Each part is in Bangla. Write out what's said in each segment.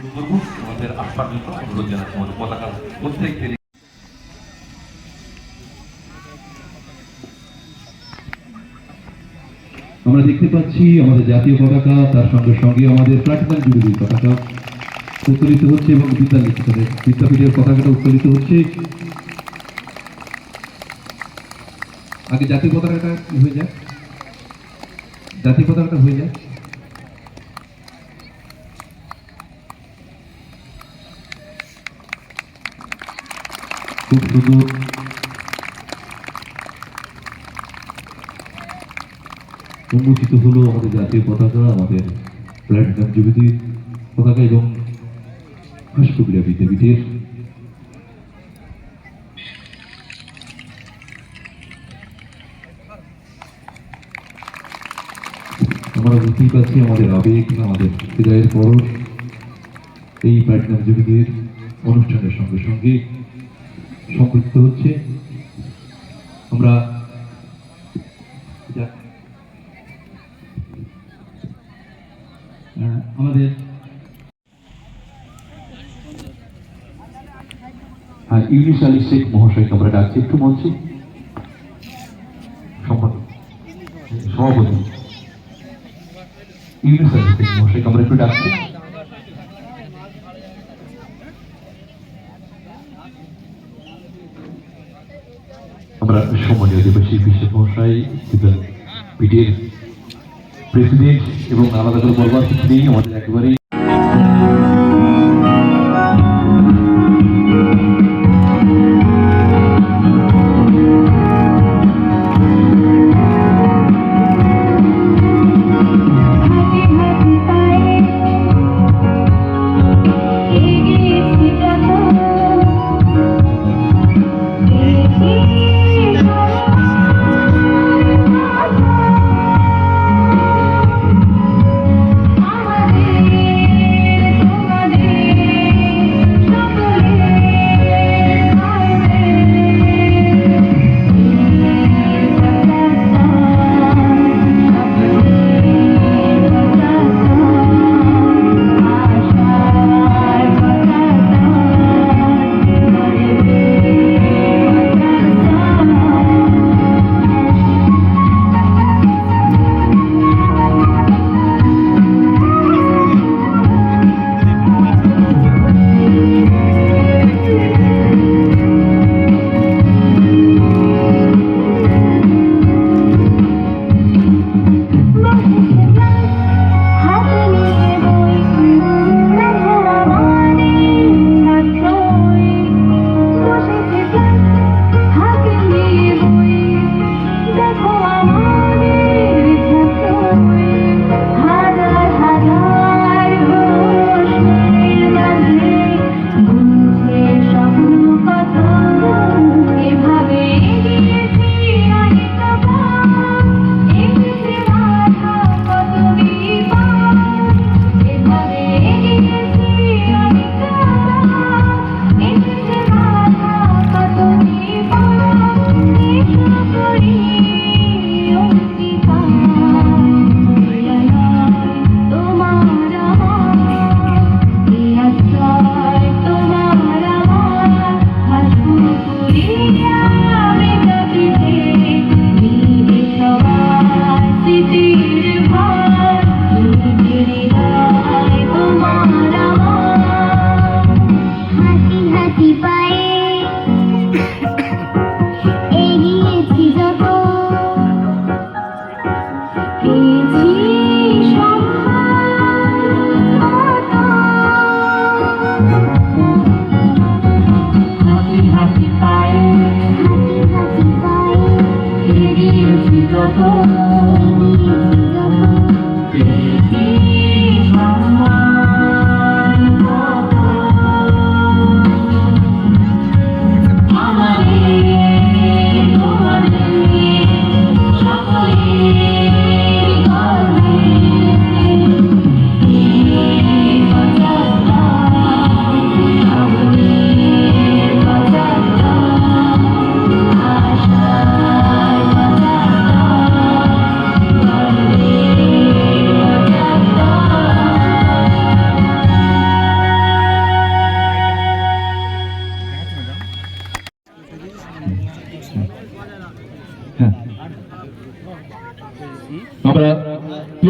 আমরা দেখতে পাচ্ছি আমাদের জাতীয় পতাকা, তার সঙ্গে সঙ্গে আমাদের প্লাটিনাম জুবিলির পতাকা উত্তোলিত হচ্ছে এবং বিদ্যালয় বিদ্যাপীঠের পতাকাটা উত্তোলিত হচ্ছে। আগে জাতীয় পতাকাটা হয়ে যায়? জাতীয় পতাকাটা হয়ে যায়। খুব উন্মোচিত হলো আমাদের জাতীয় পতাকা, আমাদের প্ল্যাটিনাম জুবিলির পতাকা এবং হাসকবিরা বিদ্যাপীঠের আমরা বুঝতেই পারছি আমাদের আবেগ, আমাদের হৃদয়ের পরশ এই প্ল্যাটিনাম জুবিলির অনুষ্ঠানের সঙ্গে সঙ্গে সম্পৃক্ত হচ্ছে। আমরা আমাদের হ্যাঁ ইউনিস আলী শেখ মহাশয়কে আমরা ডাকছি, একটু মঞ্চে। সভাপতি ইউনিস আলী শেখ মহাশয়কে আমরা একটু ডাকছি। আমরা সম্মানীয় দিবসী বিশেষ মহাশয় পিটির প্রেসিডেন্ট এবং আলাদা করে বলবার কিছু নেই, আমাদের একেবারেই Oh,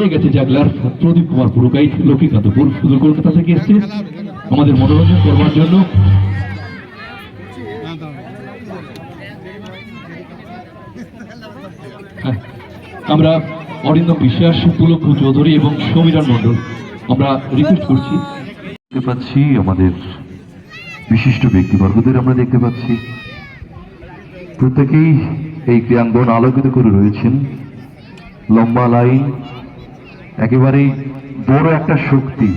জাগলার প্রদীপ কুমার পুরকাইত লক্ষ্মীকান্তপুর সুদূর কলকাতা থেকে এসছে আমাদের মনোরঞ্জন করবার জন্য। হ্যাঁ, আমরা অরিন্দম বিশ্বাস পুলক চৌধুরী এবং সমীরণ মণ্ডল আমরা রিকোয়েস্ট করছি। দেখতে পাচ্ছি আমাদের বিশিষ্ট ব্যক্তিবর্গদের আমরা দেখতে পাচ্ছি। প্রত্যেকেই এই ক্রিয়াঙ্গন আলোকিত করে রয়েছেন। লম্বা লাইন একেবারেই বড় একটা শক্তি।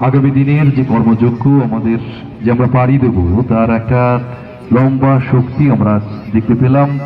আগামী দিনের যে কর্মযজ্ঞ আমাদের যে আমরা পাড়ি দেব, তার একটা লম্বা শক্তি আমরা দেখতে পেলাম।